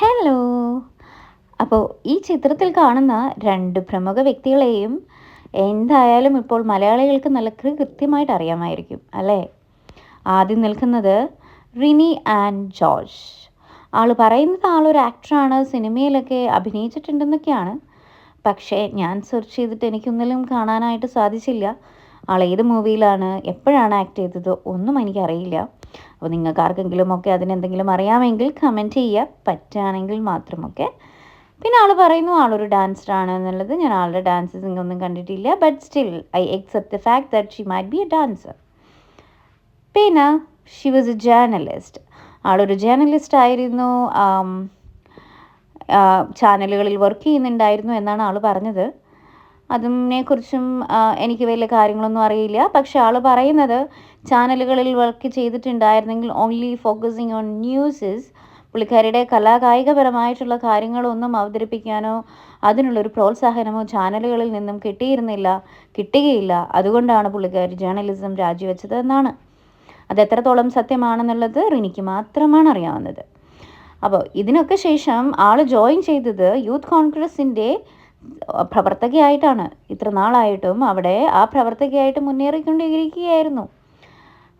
Hello അപ്പോൾ ഈ ചിത്രത്തിൽ കാണുന്ന രണ്ട് പ്രമുഖ വ്യക്തികളെയും എന്തായാലും ഇപ്പോൾ മലയാളികൾക്ക് നല്ല കൃത്യമായിട്ട് അറിയാമായിരിക്കും അല്ലേ? ആദ്യം നിൽക്കുന്നത് റിനി ആൻഡ് ജോർജ്. ആൾ പറയുന്നത് ആളൊരു ആക്ടറാണ് സിനിമയിലൊക്കെ അഭിനയിച്ചിട്ടുണ്ടെന്നൊക്കെയാണ്. പക്ഷേ ഞാൻ സെർച്ച് ചെയ്തിട്ട് എനിക്കൊന്നിലും കാണാനായിട്ട് സാധിച്ചില്ല. ആൾ ഏത് മൂവിയിലാണ് എപ്പോഴാണ് ആക്ട് ചെയ്തത് ഒന്നും എനിക്കറിയില്ല. അപ്പോൾ നിങ്ങൾക്ക് ആർക്കെങ്കിലും ഒക്കെ അതിനെന്തെങ്കിലും അറിയാമെങ്കിൽ കമന്റ് ചെയ്യുക. പറ്റുകയാണെങ്കിൽ മാത്രമൊക്കെ. പിന്നെ ആൾ പറയുന്നു ആളൊരു ഡാൻസറാണ് എന്നുള്ളത്. ഞാൻ ആളുടെ ഡാൻസസ് ഒന്നും കണ്ടിട്ടില്ല. But still I accept the fact that she might be a dancer പിന്നെ ഷി വാസ് എ ജേർണലിസ്റ്റ് ആളൊരു ജേർണലിസ്റ്റ് ആയിരുന്നു. ചാനലുകളിൽ വർക്ക് ചെയ്യുന്നുണ്ടായിരുന്നു എന്നാണ് ആൾ പറഞ്ഞത്. അതിനെക്കുറിച്ചും എനിക്ക് വലിയ കാര്യങ്ങളൊന്നും അറിയില്ല. പക്ഷെ ആൾ പറയുന്നത് ചാനലുകളിൽ വർക്ക് ചെയ്തിട്ടുണ്ടായിരുന്നെങ്കിൽ ഓൺലി ഫോക്കസിങ് ഓൺ ന്യൂസസ് പുള്ളിക്കാരിയുടെ കലാകായികപരമായിട്ടുള്ള കാര്യങ്ങളൊന്നും അവതരിപ്പിക്കാനോ അതിനുള്ളൊരു പ്രോത്സാഹനമോ ചാനലുകളിൽ നിന്നും കിട്ടിയിരുന്നില്ല കിട്ടുകയില്ല. അതുകൊണ്ടാണ് പുള്ളിക്കാരി ജേർണലിസം രാജിവെച്ചത് എന്നാണ്. അത് എത്രത്തോളം സത്യമാണെന്നുള്ളത് റിനിക്ക് മാത്രമാണ് അറിയാവുന്നത്. അപ്പോൾ ഇതിനൊക്കെ ശേഷം ആൾ ജോയിൻ ചെയ്തത് യൂത്ത് കോൺഗ്രസിന്റെ പ്രവർത്തകയായിട്ടാണ്. ഇത്ര നാളായിട്ടും അവിടെ ആ പ്രവർത്തകയായിട്ട് മുന്നേറിക്കൊണ്ടിരിക്കുകയായിരുന്നു.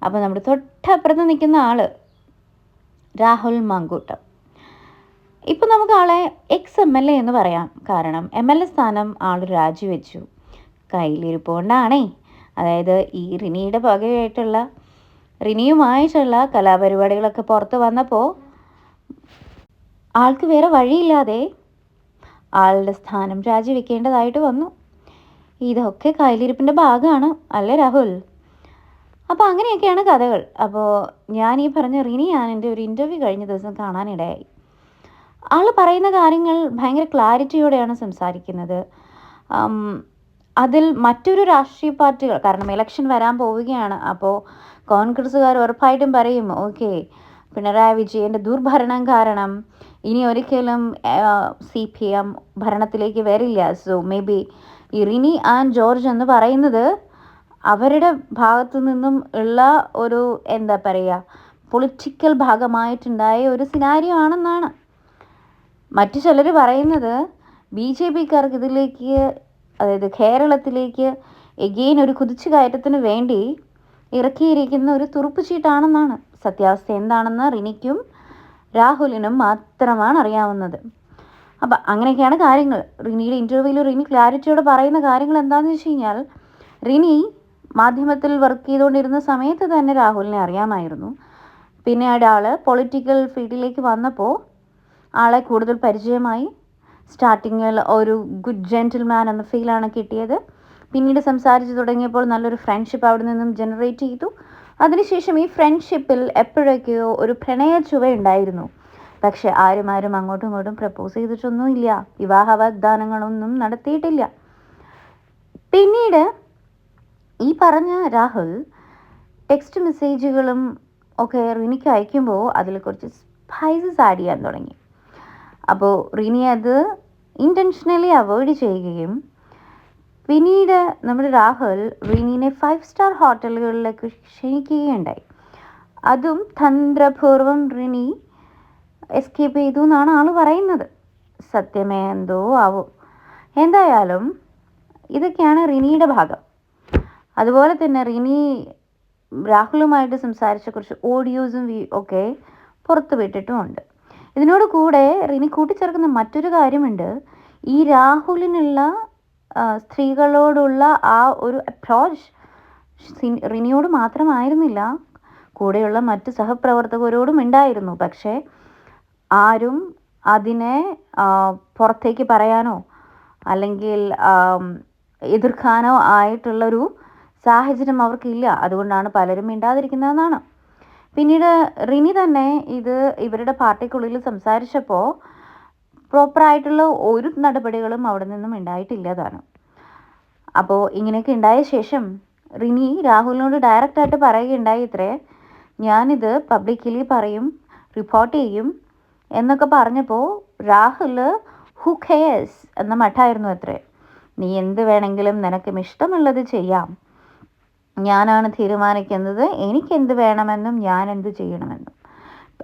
അപ്പോൾ നമ്മുടെ തൊട്ടപ്പുറത്ത് നിൽക്കുന്ന ആൾ രാഹുൽ മാങ്കൂട്ടം. ഇപ്പം നമുക്ക് ആളെ എക്സ് എം എൽ എ എന്ന് പറയാം. കാരണം എം എൽ എ സ്ഥാനം ആൾ രാജിവെച്ചു. കയ്യിലിരിപ്പുകൊണ്ടാണേ. അതായത് ഈ റിനിയുടെ പകയായിട്ടുള്ള റിനിയുമായിട്ടുള്ള കലാപരിപാടികളൊക്കെ പുറത്ത് വന്നപ്പോൾ ആൾക്ക് വേറെ വഴിയില്ലാതെ ആളുടെ സ്ഥാനം രാജിവെക്കേണ്ടതായിട്ട് വന്നു. ഇതൊക്കെ കയ്യിലിരിപ്പിന്റെ ഭാഗമാണ്. അല്ലേ രാഹുൽ? അപ്പോൾ അങ്ങനെയൊക്കെയാണ് കഥകൾ. അപ്പോൾ ഞാൻ ഈ പറഞ്ഞ റിനി ഞാൻ എന്റെ ഒരു ഇന്റർവ്യൂ കഴിഞ്ഞ ദിവസം കാണാനിടയായി. ആൾ പറയുന്ന കാര്യങ്ങൾ ഭയങ്കര ക്ലാരിറ്റിയോടെയാണ് സംസാരിക്കുന്നത്. അതിൽ മറ്റൊരു രാഷ്ട്രീയ പാർട്ടികൾ കാരണം ഇലക്ഷൻ വരാൻ പോവുകയാണ്. അപ്പോൾ കോൺഗ്രസ്സുകാർ ഉറപ്പായിട്ടും പറയും ഓക്കെ പിണറായി വിജയന്റെ ദുർഭരണം കാരണം ഇനി ഒരിക്കലും സി പി എം ഭരണത്തിലേക്ക് വരില്ല. സോ മേ ബി ഇറിനി റിനി ആൻഡ് ജോർജ് എന്ന് പറയുന്നത് അവരുടെ ഭാഗത്തു നിന്നും ഉള്ള ഒരു എന്താ പറയുക പൊളിറ്റിക്കൽ ഭാഗമായിട്ടുണ്ടായ ഒരു സിനാരിയോ ആണെന്നാണ്. മറ്റു ചിലർ പറയുന്നത് ബി ജെ പിക്കാർക്ക് ഇതിലേക്ക് അതായത് കേരളത്തിലേക്ക് എഗെയിൻ ഒരു കുതിച്ചു കയറ്റത്തിന് വേണ്ടി ഇറക്കിയിരിക്കുന്ന ഒരു തുറുപ്പ് ചീട്ടാണെന്നാണ് സത്യാവസ്ഥ എന്താണെന്ന് റിനിക്കും രാഹുലിനും മാത്രമാണ് അറിയാവുന്നത്. അപ്പം അങ്ങനെയൊക്കെയാണ് കാര്യങ്ങൾ. റിനിയുടെ ഇന്റർവ്യൂവിൽ റിനി ക്ലാരിറ്റിയോടെ പറയുന്ന കാര്യങ്ങൾ എന്താണെന്ന് വെച്ച് കഴിഞ്ഞാൽ റിനി മാധ്യമത്തിൽ വർക്ക് ചെയ്തുകൊണ്ടിരുന്ന സമയത്ത് തന്നെ രാഹുലിനെ അറിയാമായിരുന്നു. പിന്നെ ആൾ പൊളിറ്റിക്കൽ ഫീൽഡിലേക്ക് വന്നപ്പോൾ ആളെ കൂടുതൽ പരിചയമായി. സ്റ്റാർട്ടിങ്ങിൽ ഒരു ഗുഡ് ജെന്റിൽമാൻ എന്ന ഫീലാണ് കിട്ടിയത്. പിന്നീട് സംസാരിച്ച് തുടങ്ങിയപ്പോൾ നല്ലൊരു ഫ്രണ്ട്ഷിപ്പ് അവിടെ നിന്നും ജനറേറ്റ് ചെയ്തു. അതിനുശേഷം ഈ ഫ്രണ്ട്ഷിപ്പിൽ എപ്പോഴൊക്കെയോ ഒരു പ്രണയ ചുവ ഉണ്ടായിരുന്നു. പക്ഷെ ആരും ആരും അങ്ങോട്ടും ഇങ്ങോട്ടും പ്രപ്പോസ് ചെയ്തിട്ടൊന്നുമില്ല. വിവാഹ വാഗ്ദാനങ്ങളൊന്നും നടത്തിയിട്ടില്ല. പിന്നീട് ഈ പറഞ്ഞ രാഹുൽ ടെക്സ്റ്റ് മെസ്സേജുകളും ഒക്കെ റിനിക്ക് അയക്കുമ്പോൾ അതിൽ കുറച്ച് സ്പൈസസ് ആഡ് ചെയ്യാൻ തുടങ്ങി. അപ്പോൾ റിനി അത് ഇന്റൻഷനലി അവോയ്ഡ് ചെയ്യുകയും പിന്നീട് നമ്മുടെ രാഹുൽ റിനീനെ ഫൈവ് സ്റ്റാർ ഹോട്ടലുകളിലേക്ക് ക്ഷണിക്കുകയുണ്ടായി. അതും തന്ത്രപൂർവം റിനി എസ്കേപ്പ് ചെയ്തു എന്നാണ് ആൾ പറയുന്നത്. സത്യമേ എന്തോ ആവോ. എന്തായാലും ഇതൊക്കെയാണ് റിനിയുടെ ഭാഗം. അതുപോലെ തന്നെ റിനി രാഹുലുമായിട്ട് സംസാരിച്ച കുറച്ച് ഓഡിയോസും ഒക്കെ പുറത്തു വിട്ടിട്ടുമുണ്ട്. ഇതിനോട് കൂടെ റിനി കൂട്ടിച്ചേർക്കുന്ന മറ്റൊരു കാര്യമുണ്ട്. ഈ രാഹുലിനുള്ള സ്ത്രീകളോടുള്ള ആ ഒരു അപ്രോച്ച് റിനിയോട് മാത്രമായിരുന്നില്ല. കൂടെയുള്ള മറ്റ് സഹപ്രവർത്തകരോടും ഉണ്ടായിരുന്നു. പക്ഷേ ആരും അതിനെ പുറത്തേക്ക് പറയാനോ അല്ലെങ്കിൽ എതിർക്കാനോ ആയിട്ടുള്ളൊരു സാഹചര്യം അവർക്കില്ല. അതുകൊണ്ടാണ് പലരും മിണ്ടാതിരിക്കുന്നതെന്നാണ്. പിന്നീട് റിനി തന്നെ ഇത് ഇവരുടെ പാർട്ടിക്കുള്ളിൽ സംസാരിച്ചപ്പോൾ പ്രോപ്പറായിട്ടുള്ള ഒരു നടപടികളും അവിടെ നിന്നും ഉണ്ടായിട്ടില്ലതാണ്. അപ്പോൾ ഇങ്ങനെയൊക്കെ ഉണ്ടായ ശേഷം റിനി രാഹുലിനോട് ഡയറക്റ്റായിട്ട് പറയുകയുണ്ടായി ഇത്രേ ഞാനിത് പബ്ലിക്കലി പറയും റിപ്പോർട്ട് ചെയ്യും എന്നൊക്കെ പറഞ്ഞപ്പോൾ രാഹുൽ ഹു ഖേസ് എന്ന മഠായിരുന്നു അത്രേ. നീ എന്ത് വേണമെങ്കിലും നിനക്കും ഇഷ്ടമുള്ളത് ചെയ്യാം. ഞാനാണ് തീരുമാനിക്കുന്നത്. എനിക്ക് എന്ത് വേണമെന്നും ഞാൻ എന്ത് ചെയ്യണമെന്നും.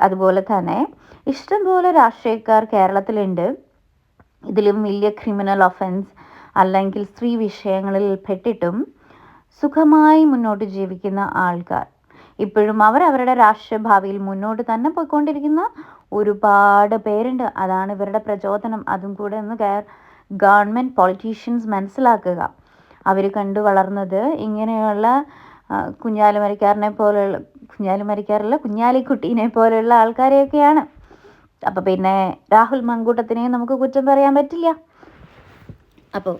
അതുപോലെ തന്നെ ഇഷ്ടംപോലെ രാഷ്ട്രീയക്കാർ കേരളത്തിലുണ്ട്. ഇതിലും വലിയ ക്രിമിനൽ ഒഫൻസ് അല്ലെങ്കിൽ സ്ത്രീ വിഷയങ്ങളിൽ പെട്ടിട്ടും സുഖമായി മുന്നോട്ട് ജീവിക്കുന്ന ആൾക്കാർ. ഇപ്പോഴും അവർ അവരുടെ രാഷ്ട്രീയ ഭാവിയിൽ മുന്നോട്ട് തന്നെ പോയിക്കൊണ്ടിരിക്കുന്ന ഒരുപാട് പേരുണ്ട്. അതാണ് ഇവരുടെ പ്രചോദനം. അതും കൂടെ ഒന്ന് ഗവൺമെന്റ് പൊളിറ്റീഷ്യൻസ് മനസ്സിലാക്കുക. അവർ കണ്ടു വളർന്നത്. ഇങ്ങനെയുള്ള കുഞ്ഞാലിമരിക്കാരനെ പോലെയുള്ള കുഞ്ഞാലിമരിക്കാരല്ല കുഞ്ഞാലിക്കുട്ടീനെ പോലെയുള്ള ആൾക്കാരെയൊക്കെയാണ്. അപ്പോൾ പിന്നെ രാഹുൽ മങ്കൂട്ടത്തിനെയും നമുക്ക് കുറ്റം പറയാൻ പറ്റില്ല. അപ്പോൾ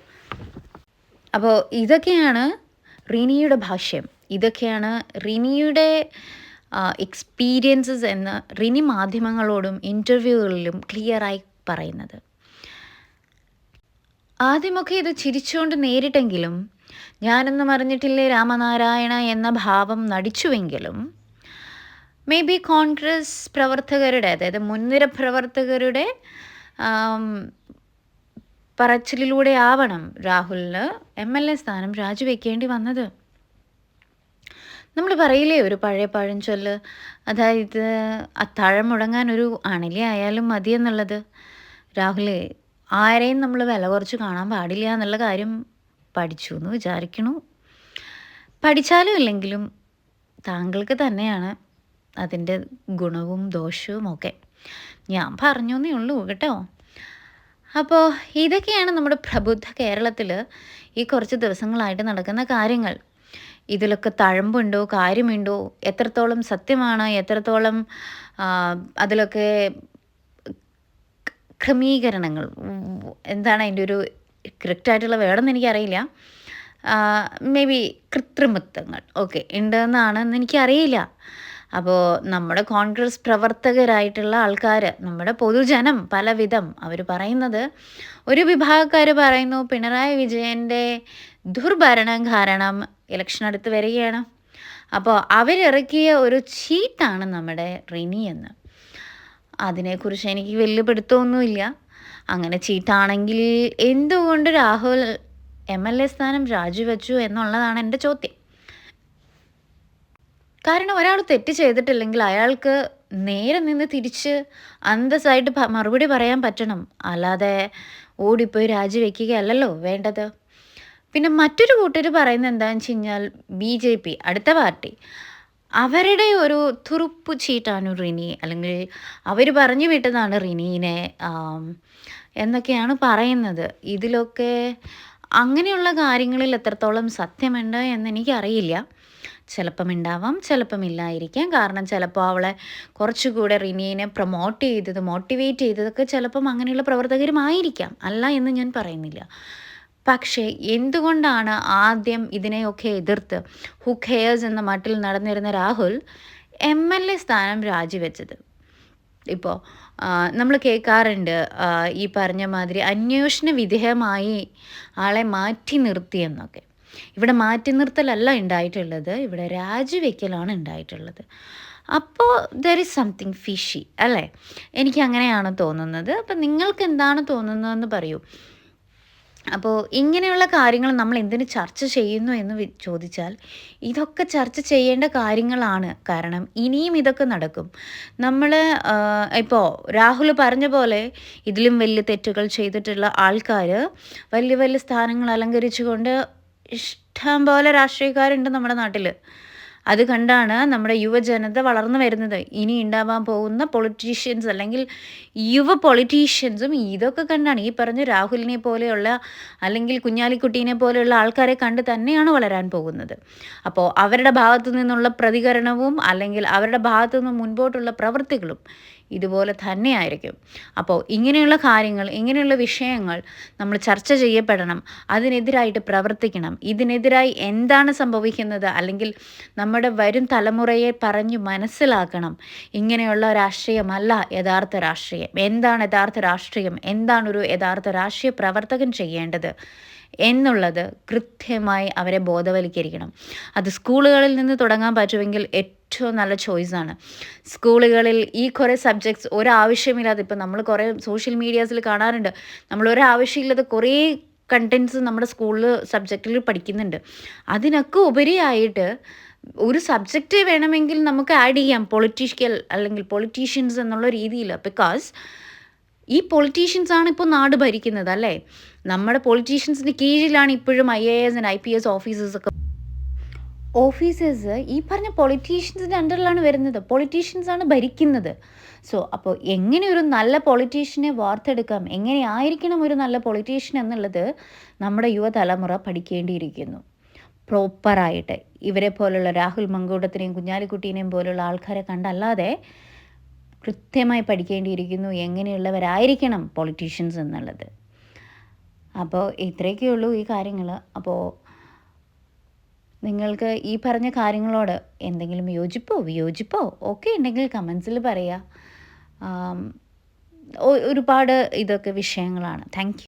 അപ്പോൾ ഇതൊക്കെയാണ് റിനിയുടെ ഭാഷ്യം. ഇതൊക്കെയാണ് റിനിയുടെ എക്സ്പീരിയൻസസ് എന്ന് റിനി മാധ്യമങ്ങളോടും ഇന്റർവ്യൂകളിലും ക്ലിയറായി പറയുന്നത്. ആദ്യമൊക്കെ ഇത് ചിരിച്ചുകൊണ്ട് നേരിട്ടെങ്കിലും ഞാനൊന്നും അറിഞ്ഞിട്ടില്ലേ രാമനാരായണ എന്ന ഭാവം നടിച്ചുവെങ്കിലും മേ ബി കോൺഗ്രസ് പ്രവർത്തകരുടെ അതായത് മുൻനിര പ്രവർത്തകരുടെ പറച്ചിലൂടെ ആവണം രാഹുലിന് എം എൽ എ സ്ഥാനം രാജിവെക്കേണ്ടി വന്നത്. നമ്മൾ പറയില്ലേ ഒരു പഴയ പഴഞ്ചൊല്ല് അതായത് അത്താഴം മുടങ്ങാൻ ഒരു അണലി ആയാലും മതിയെന്നുള്ളത്? രാഹുലേ ആരെയും നമ്മൾ വില കുറച്ച് കാണാൻ പാടില്ല എന്നുള്ള കാര്യം പഠിച്ചു എന്ന് വിചാരിക്കണു. പഠിച്ചാലും ഇല്ലെങ്കിലും താങ്കൾക്ക് തന്നെയാണ് അതിന്റെ ഗുണവും ദോഷവും ഒക്കെ. ഞാൻ പറഞ്ഞു എന്നേ ഉള്ളൂ കേട്ടോ. അപ്പോൾ ഇതൊക്കെയാണ് നമ്മുടെ പ്രബുദ്ധ കേരളത്തിൽ ഈ കുറച്ച് ദിവസങ്ങളായിട്ട് നടക്കുന്ന കാര്യങ്ങൾ. ഇതിലൊക്കെ തഴമ്പുണ്ടോ കാര്യമുണ്ടോ എത്രത്തോളം സത്യമാണ് എത്രത്തോളം അതിലൊക്കെ ക്രമീകരണങ്ങൾ. എന്താണ് അതിന്റെ ഒരു കറക്റ്റായിട്ടുള്ള വേണമെന്ന് എനിക്കറിയില്ല. മേ ബി കൃത്രിമത്വങ്ങൾ. ഓക്കെ ഉണ്ടെന്നാണെന്ന് എനിക്കറിയില്ല. അപ്പോൾ നമ്മുടെ കോൺഗ്രസ് പ്രവർത്തകരായിട്ടുള്ള ആൾക്കാർ നമ്മുടെ പൊതുജനം പലവിധം അവർ പറയുന്നത് ഒരു വിഭാഗക്കാർ പറയുന്നു പിണറായി വിജയന്റെ ദുർഭരണം കാരണം ഇലക്ഷൻ അടുത്ത് വരികയാണ്. അപ്പോൾ അവരിറക്കിയ ഒരു ചീട്ടാണ് നമ്മുടെ റിനി എന്ന്. അതിനെക്കുറിച്ച് എനിക്ക് വലിയ പിടുത്തമൊന്നുമില്ല. അങ്ങനെ ചീട്ടാണെങ്കിൽ എന്തുകൊണ്ട് രാഹുൽ എം എൽ എ സ്ഥാനം രാജിവെച്ചു എന്നുള്ളതാണ് എന്റെ ചോദ്യം. കാരണം ഒരാൾ തെറ്റ് ചെയ്തിട്ടില്ലെങ്കിൽ അയാൾക്ക് നേരെ നിന്ന് തിരിച്ച് അന്തസ്സായിട്ട് മറുപടി പറയാൻ പറ്റണം. അല്ലാതെ ഓടിപ്പോയി രാജിവെക്കുകയല്ലല്ലോ വേണ്ടത്. പിന്നെ മറ്റൊരു കൂട്ടർ പറയുന്നത് എന്താണെന്ന് വെച്ച് കഴിഞ്ഞാൽ ബി ജെ പി അടുത്ത പാർട്ടി. അവരുടെ ഒരു തുറുപ്പ് ചീട്ടാണ് റിനി. അല്ലെങ്കിൽ അവർ പറഞ്ഞു വിട്ടതാണ് റിനീനെ എന്നൊക്കെയാണ് പറയുന്നത്. ഇതിലൊക്കെ അങ്ങനെയുള്ള കാര്യങ്ങളിൽ എത്രത്തോളം സത്യമുണ്ട് എന്ന് എനിക്കറിയില്ല. ചിലപ്പം ഉണ്ടാവാം ചിലപ്പം ഇല്ലായിരിക്കാം. കാരണം ചിലപ്പോൾ അവളെ കുറച്ചുകൂടെ റിനീനെ പ്രൊമോട്ട് ചെയ്തത് മോട്ടിവേറ്റ് ചെയ്തതൊക്കെ ചിലപ്പം അങ്ങനെയുള്ള പ്രവർത്തകരുമായിരിക്കാം. അല്ല എന്ന് ഞാൻ പറയുന്നില്ല. പക്ഷേ എന്തുകൊണ്ടാണ് ആദ്യം ഇതിനെയൊക്കെ എതിർത്ത്? ഹു ഖെയേഴ്സ് എന്ന മട്ടിൽ നടന്നിരുന്ന രാഹുൽ എം എൽ എ സ്ഥാനം രാജിവെച്ചത്. ഇപ്പോൾ നമ്മൾ കേൾക്കാറുണ്ട് ഈ പറഞ്ഞ മാതിരി അന്വേഷണ വിധേയമായി ആളെ മാറ്റി നിർത്തിയെന്നൊക്കെ ഇവിടെ മാറ്റി നിർത്തലല്ല ഉണ്ടായിട്ടുള്ളത് ഇവിടെ രാജിവെക്കലാണ് ഉണ്ടായിട്ടുള്ളത്. അപ്പോൾ ദർ ഇസ് സംതിങ് ഫിഷി അല്ലേ? എനിക്ക് അങ്ങനെയാണ് തോന്നുന്നത്. അപ്പം നിങ്ങൾക്ക് എന്താണ് തോന്നുന്നതെന്ന് പറയൂ. അപ്പോൾ ഇങ്ങനെയുള്ള കാര്യങ്ങൾ നമ്മൾ എന്തിന് ചർച്ച ചെയ്യുന്നു എന്ന് ചോദിച്ചാൽ ഇതൊക്കെ ചർച്ച ചെയ്യേണ്ട കാര്യങ്ങളാണ്. കാരണം ഇനിയും ഇതൊക്കെ നടക്കും. നമ്മൾ ഇപ്പോൾ രാഹുൽ പറഞ്ഞ പോലെ ഇതിലും വലിയ തെറ്റുകൾ ചെയ്തിട്ടുള്ള ആൾക്കാർ വലിയ വലിയ സ്ഥാനങ്ങൾ അലങ്കരിച്ചുകൊണ്ട് ഇഷ്ടം പോലെ രാഷ്ട്രീയക്കാരുണ്ട് നമ്മുടെ നാട്ടിൽ അത് കണ്ടാണ് നമ്മുടെ യുവജനത വളർന്നു വരുന്നത്. ഇനി ഉണ്ടാവാൻ പോകുന്ന പൊളിറ്റീഷ്യൻസ് അല്ലെങ്കിൽ യുവ പൊളിറ്റീഷ്യൻസും ഇതൊക്കെ കണ്ടാണ്. ഈ പറഞ്ഞ രാഹുലിനെ പോലെയുള്ള അല്ലെങ്കിൽ കുഞ്ഞാലിക്കുട്ടീനെ പോലെയുള്ള ആൾക്കാരെ കണ്ട് തന്നെയാണ് വളരാൻ പോകുന്നത്. അപ്പോൾ അവരുടെ ഭാഗത്തു നിന്നുള്ള പ്രതികരണവും അല്ലെങ്കിൽ അവരുടെ ഭാഗത്തു നിന്ന് മുൻപോട്ടുള്ള പ്രവൃത്തികളും ഇതുപോലെ തന്നെയായിരിക്കും. അപ്പോൾ ഇങ്ങനെയുള്ള കാര്യങ്ങൾ ഇങ്ങനെയുള്ള വിഷയങ്ങൾ നമ്മൾ ചർച്ച ചെയ്യപ്പെടണം. അതിനെതിരായിട്ട് പ്രവർത്തിക്കണം. ഇതിനെതിരായി എന്താണ് സംഭവിക്കുന്നത്? അല്ലെങ്കിൽ നമ്മുടെ വരും തലമുറയെ പറഞ്ഞു മനസ്സിലാക്കണം. ഇങ്ങനെയുള്ള രാഷ്ട്രീയമല്ല യഥാർത്ഥ രാഷ്ട്രീയം. എന്താണ് യഥാർത്ഥ രാഷ്ട്രീയം? എന്താണ് ഒരു യഥാർത്ഥ രാഷ്ട്രീയ പ്രവർത്തകൻ ചെയ്യേണ്ടത്? എന്നുള്ളത് കൃത്യമായി അവരെ ബോധവൽക്കരിക്കണം. അത് സ്കൂളുകളിൽ നിന്ന് തുടങ്ങാൻ പറ്റുമെങ്കിൽ നല്ല ചോയ്സാണ് സ്കൂളുകളിൽ ഈ കുറേ സബ്ജക്ട്സ് ഒരാവശ്യമില്ലാതെ ഇപ്പം നമ്മൾ കുറേ സോഷ്യൽ മീഡിയാസിൽ കാണാറുണ്ട്. നമ്മൾ ഒരാവശ്യമില്ലാതെ കുറേ കണ്ടൻസ് നമ്മുടെ സ്കൂളിൽ സബ്ജക്റ്റിൽ പഠിക്കുന്നുണ്ട്. അതിനൊക്കെ ഉപരിയായിട്ട് ഒരു സബ്ജക്റ്റ് വേണമെങ്കിൽ നമുക്ക് ആഡ് ചെയ്യാം. പൊളിറ്റീഷ്യൽ അല്ലെങ്കിൽ പൊളിറ്റീഷ്യൻസ് എന്നുള്ള രീതിയിൽ. ബിക്കോസ് ഈ പൊളിറ്റീഷ്യൻസ് ആണ് ഇപ്പോൾ നാട് ഭരിക്കുന്നത് അല്ലേ? നമ്മുടെ പൊളിറ്റീഷ്യൻസിന്റെ കീഴിലാണ് ഇപ്പോഴും I A S and I P S officers ഒക്കെ ഓഫീസേഴ്സ് ഈ പറഞ്ഞ പൊളിറ്റീഷ്യൻസിന്റെ അണ്ടറിലാണ് വരുന്നത്. പൊളിറ്റീഷ്യൻസാണ് ഭരിക്കുന്നത്. സോ അപ്പോൾ എങ്ങനെ ഒരു നല്ല പൊളിറ്റീഷ്യനെ വാർത്തെടുക്കാം? എങ്ങനെയായിരിക്കണം ഒരു നല്ല പൊളിറ്റീഷ്യൻ എന്നുള്ളത് നമ്മുടെ യുവതലമുറ പഠിക്കേണ്ടിയിരിക്കുന്നു. പ്രോപ്പറായിട്ട് ഇവരെ പോലുള്ള രാഹുൽ മങ്കൂട്ടത്തിനെയും കുഞ്ഞാലിക്കുട്ടീനെയും പോലുള്ള ആൾക്കാരെ കണ്ടല്ലാതെ കൃത്യമായി പഠിക്കേണ്ടിയിരിക്കുന്നു. എങ്ങനെയുള്ളവരായിരിക്കണം പൊളിറ്റീഷ്യൻസ് എന്നുള്ളത്. അപ്പോൾ ഇത്രയൊക്കെയുള്ളൂ ഈ കാര്യങ്ങൾ അപ്പോൾ നിങ്ങൾക്ക് ഈ പറഞ്ഞ കാര്യങ്ങളോട് എന്തെങ്കിലും യോജിപ്പോ? വിയോജിപ്പോ? ഒക്കെ ഉണ്ടെങ്കിൽ കമൻസിൽ പറയുക ഒരുപാട് ഇതൊക്കെ വിഷയങ്ങളാണ്. താങ്ക്